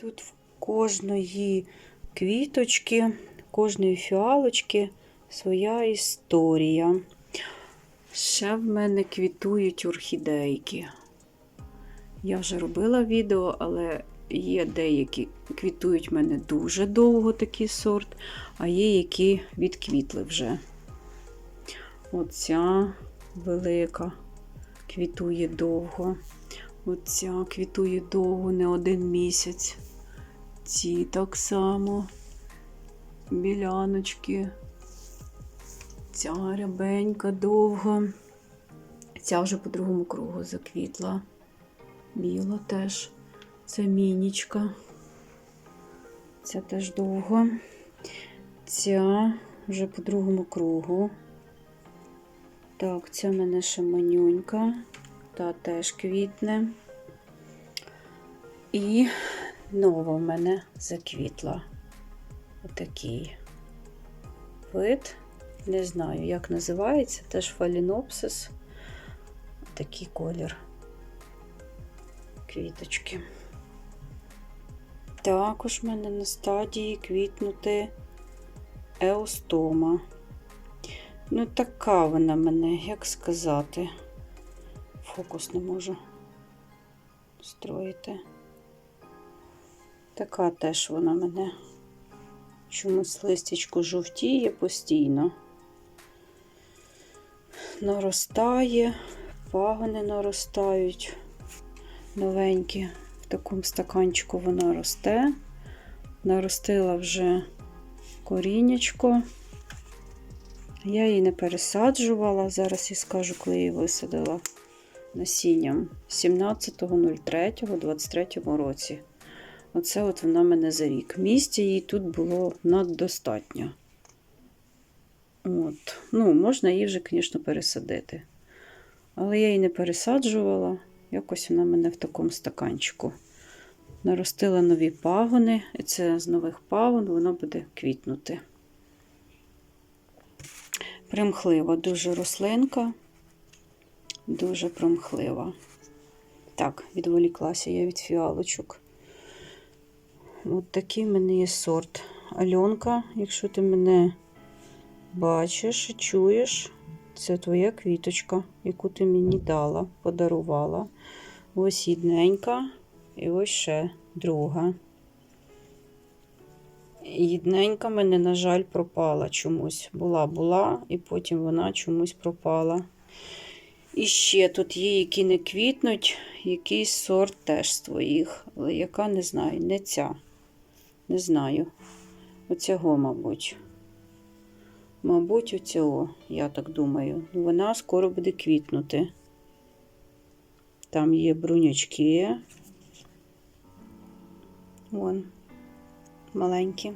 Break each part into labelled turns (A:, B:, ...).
A: Тут в кожної квіточки, кожної фіалочки своя історія. Ще в мене квітують орхідейки. Я вже робила відео, але є деякі квітують в мене дуже довго такий сорт, а є які відквітли вже. Оця велика квітує довго. Оця квітує довго, не один місяць. Ці так само. Біляночки. Ця рябенька довго. Ця вже по другому кругу заквітла. Біла теж. Це мінічка. Ця теж довго. Ця вже по другому кругу. Так, це в мене ще манюнька. Та теж квітне. І нова в мене заквітла. Отакий вид. Не знаю, як називається, теж фалінопсис. Такий колір квіточки. Також в мене на стадії квітнути еостома. Ну, така вона мене, як сказати, фокус не можу строїти. Така теж вона мене чомусь листячко жовтіє постійно. Наростає, пагони наростають новенькі. В такому стаканчику вона росте. Наростила вже корінечко. Я її не пересаджувала. Зараз я скажу, коли її висадила насінням 17.03.23 році. Оце от вона мене за рік. Місця їй тут було наддостатньо. От. Ну, можна її вже, звісно, пересадити. Але я її не пересаджувала. Якось вона мене в такому стаканчику. Наростила нові пагони, і це з нових пагон воно буде квітнути. Примхлива дуже рослинка, дуже примхлива. Так, відволіклася я від фіалочок. От такий в мене є сорт. Альонка, якщо ти мене бачиш і чуєш, це твоя квіточка, яку ти мені дала, подарувала. Ось єдненька, і ось ще друга. Єдненька мене, на жаль, пропала чомусь. Була, була, і потім вона чомусь пропала. І ще тут є, які не квітнуть, якийсь сорт теж з твоїх, але яка не знаю, не ця. Не знаю. Оцього, мабуть. Мабуть, оцього, я так думаю. Вона скоро буде квітнути. Там є брунячки. Вон, маленькі.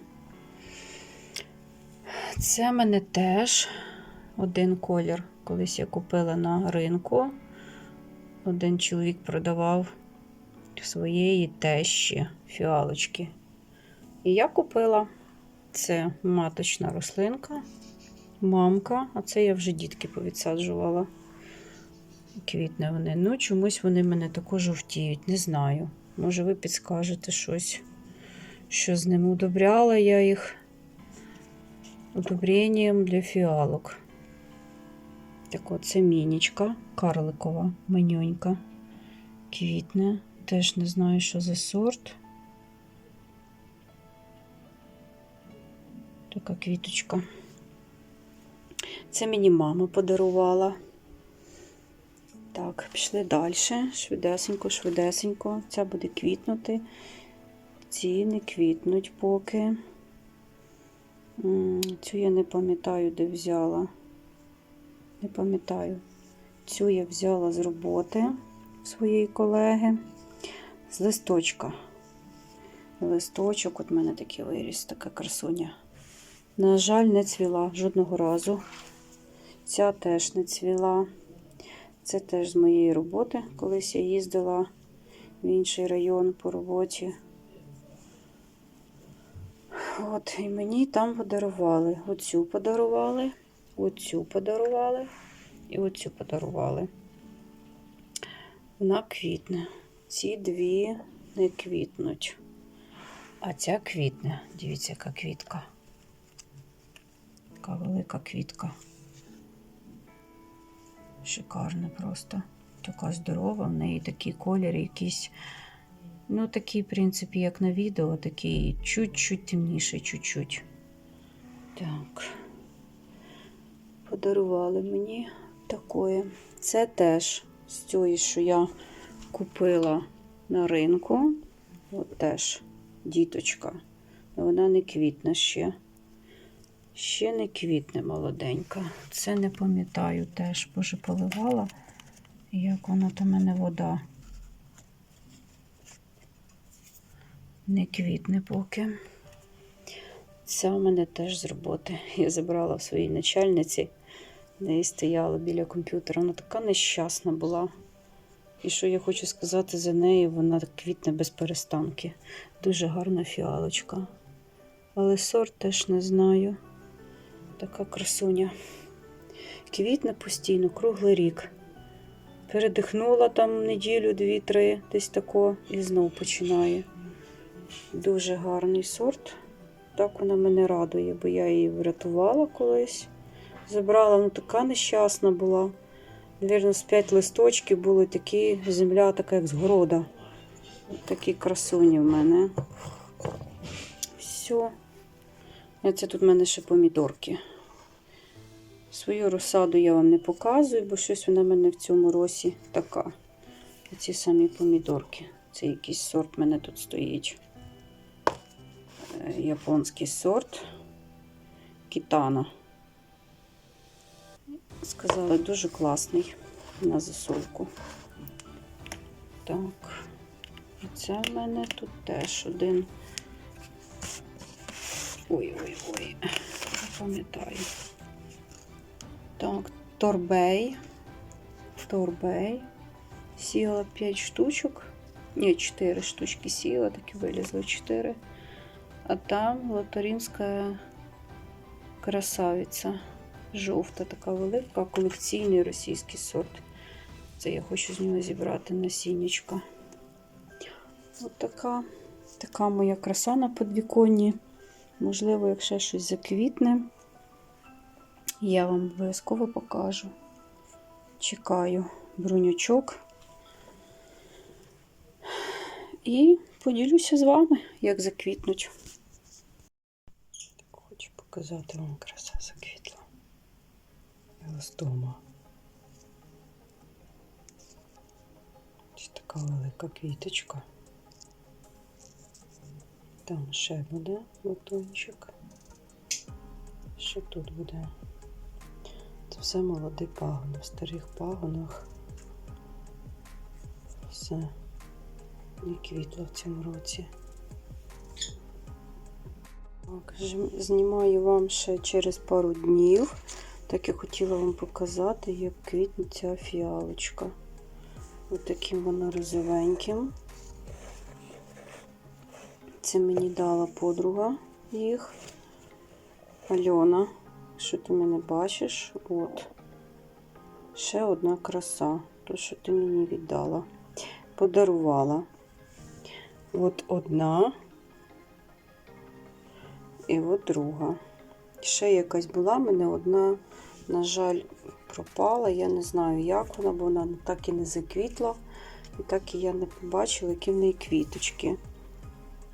A: Це в мене теж один колір. Колись я купила на ринку. Один чоловік продавав своєї тещі фіалочки. І я купила це маточна рослинка, мамка, а це я вже дітки повідсаджувала. Квітне вони. Ну, чомусь вони мене також жовтіють, не знаю. Може, ви підскажете щось, що з ним удобряла я їх удобренням для фіалок. От, це мінічка, карликова, манюнька, квітне. Теж не знаю, що за сорт. Така квіточка. Це мені мама подарувала. Так, пішли далі. Швидесенько, швидесенько. Ця буде квітнути. Ці не квітнуть поки. Цю я не пам'ятаю, де взяла. Не пам'ятаю. Цю я взяла з роботи своєї колеги. З листочка. Листочок, от в мене такий виріс, така красуня. На жаль, не цвіла жодного разу. Ця теж не цвіла. Це теж з моєї роботи. Колись я їздила в інший район по роботі. От, і мені там подарували. Оцю подарували, оцю подарували і оцю подарували. Вона квітне. Ці дві не квітнуть. А ця квітне. Дивіться, яка квітка. Така велика квітка. Шикарна просто. Така здорова, в неї такий колір якийсь. Ну, такий, в принципі, як на відео, такий чуть-чуть темніший, чуть-чуть. Так. Подарували мені такое. Це теж з цієї, що я купила на ринку. От теж діточка. Вона не квітне ще. Ще не квітне молоденька. Це не пам'ятаю теж, боже, поливала. Як вона там мене вода. Не квітне поки. Це у мене теж з роботи. Я забрала в своїй начальниці. Неї стояла біля комп'ютера. Вона така нещасна була. І що я хочу сказати за неї, вона квітне без перестанки. Дуже гарна фіалочка. Але сорт теж не знаю. Така красуня. Квітне постійно, круглий рік. Передихнула там неділю, дві-три, десь тако, і знов починає. Дуже гарний сорт. Так вона мене радує, бо я її врятувала колись. Забрала, ну така нещасна була. Навірно, з п'ять листочків були такі, земля така, як згорода. Такі красуні в мене. Все. Це тут в мене ще помідорки. Свою розсаду я вам не показую, бо щось вона в мене в цьому росі така. Ці самі помідорки. Це якийсь сорт в мене тут стоїть. Е, Японський сорт Кітана. Сказали, дуже класний на засолку. Так, і це в мене тут теж один. Ой-ой-ой, пам'ятаю. Так, торбей. Торбей. Сіла 5 штучок. Ні, 4 штучки сіла, такі вилізли 4. А там лотарінська красавиця. Жовта, така велика, колекційний російський сорт. Це я хочу з нього зібрати насіннячка. От така, така моя краса на подвіконні. Можливо, якщо щось заквітне, я вам обов'язково покажу. Чекаю брунючок. І поділюся з вами, як заквітнуть. Так, хочу показати вам краса заквітла. Еластома. Ось така велика квіточка. Там ще буде лотончик. Що тут буде? Це все молодий пагон. В старих пагонах все не квітло в цьому році. Так, знімаю вам ще через пару днів. Так я хотіла вам показати, як квітне ця фіалочка. Ось таким вона розовеньким. Це мені дала подруга їх. Альона. Що ти мене бачиш? От. Ще одна краса. То, що ти мені віддала. Подарувала. От одна. І от друга. Ще якась була, в мене одна, на жаль, пропала. Я не знаю, як вона, бо вона так і не заквітла. І так і я не побачила, які в неї квіточки.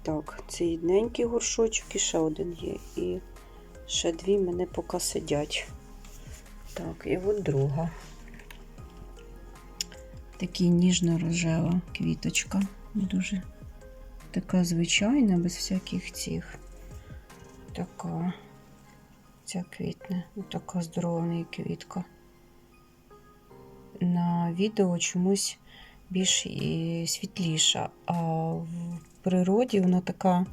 A: Так, це єдненький горшочок і ще один є. І ще дві мене поки сидять. Так, і от друга. Такий ніжно-рожева квіточка. Дуже така звичайна, без всяких цих. Така. Ця квітне. Така здорова квітка. На відео чомусь більш і світліша, а в природі вона така,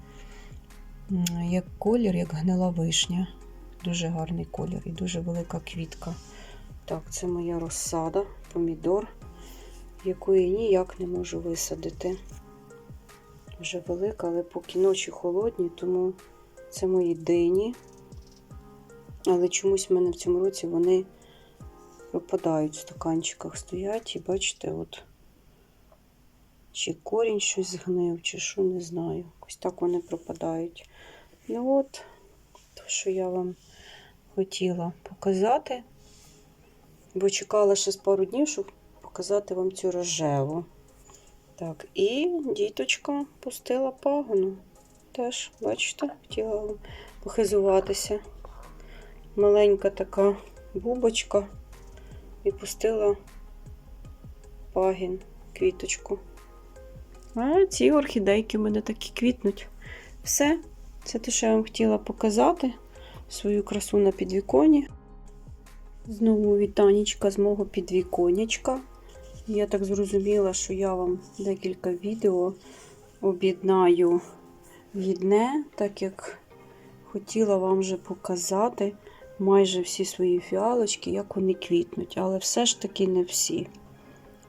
A: як колір, як гнила вишня. Дуже гарний колір і дуже велика квітка. Так, це моя розсада, помідор, яку я ніяк не можу висадити. Вже велика, але поки ночі холодні, тому це мої дині. Але чомусь в мене в цьому році вони пропадають в стаканчиках, стоять. І бачите, от Чи корінь щось згнив, чи що, не знаю. Ось так вони пропадають. Ну от, то, що я вам хотіла показати. Бо чекала ще з пару днів, щоб показати вам цю рожеву. Так, і діточка пустила пагону. Теж, бачите, хотіла вам похизуватися. Маленька така бубочка і пустила пагін, квіточку. А ці орхідейки в мене такі квітнуть. Все, це те, що я вам хотіла показати. Свою красу на підвіконі. Знову вітанечка з мого підвіконечка. Я так зрозуміла, що я вам декілька відео об'єднаю в одне, так як хотіла вам вже показати майже всі свої фіалочки, як вони квітнуть. Але все ж таки не всі.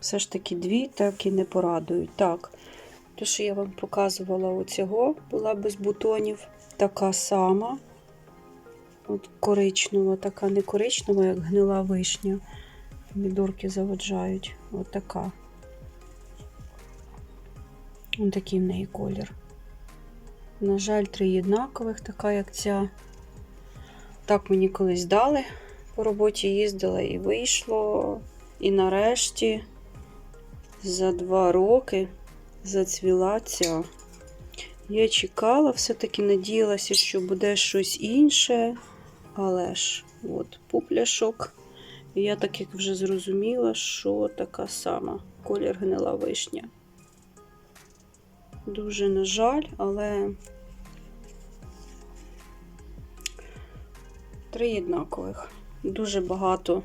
A: Все ж таки дві так і не порадують. Так, те, що я вам показувала оцього, була без бутонів, така сама. От коричнева, така не коричнева, як гнила вишня. Помідорки заводжають. От така. Ось такий в неї колір. На жаль, три однакових, така як ця. Так мені колись дали. По роботі їздила і вийшло. І нарешті за два роки зацвіла ця. Я чекала, все-таки надіялася, що буде щось інше. Але ж, от, пупляшок. І я так як вже зрозуміла, що така сама колір гнила вишня. Дуже на жаль, але три однакових. Дуже багато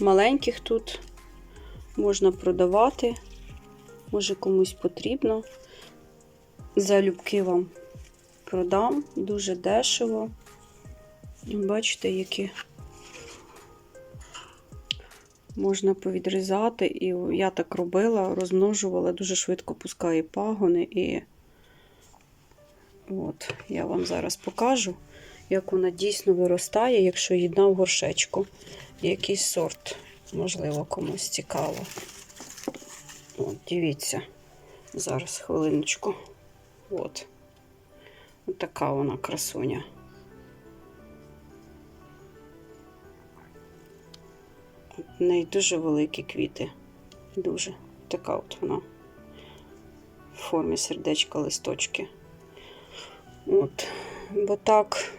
A: маленьких тут можна продавати. Може комусь потрібно. Залюбки вам продам дуже дешево. Бачите, які можна повідрізати. І я так робила, розмножувала, дуже швидко пускає пагони. І от, я вам зараз покажу, як вона дійсно виростає, якщо їдна в горшечку. Який сорт, можливо, комусь цікаво. От, дивіться, зараз хвилиночку. От. От така вона красуня. В неї дуже великі квіти. Дуже. Така от вона. В формі сердечка листочки. От. Бо так,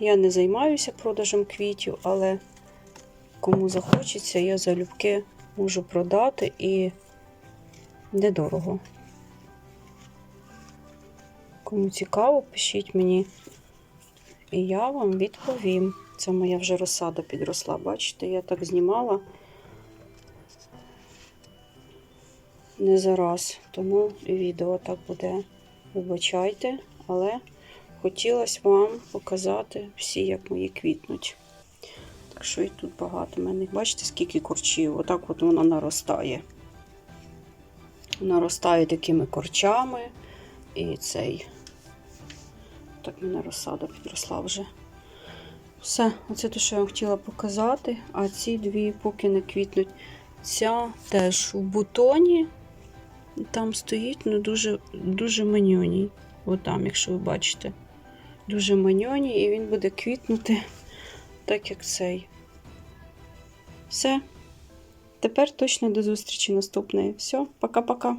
A: я не займаюся продажем квітів, але кому захочеться, я залюбки можу продати і недорого. Кому цікаво, пишіть мені, і я вам відповім. Це моя вже розсада підросла. Бачите, я так знімала не зараз, тому відео так буде. Вибачайте, але хотілося вам показати всі, як мої квітнуть. Так що і тут багато мене. Бачите, скільки корчів? Отак от вона наростає. Наростає такими корчами. І цей. Так мене розсада підросла вже. Все, оце те, що я хотіла показати. А ці дві поки не квітнуть. Ця теж у бутоні. Там стоїть, ну дуже дуже маньоній. Отам, якщо ви бачите. Дуже маньоні, і він буде квітнути, так як цей. Все. Тепер точно до зустрічі наступної. Все, пока-пока.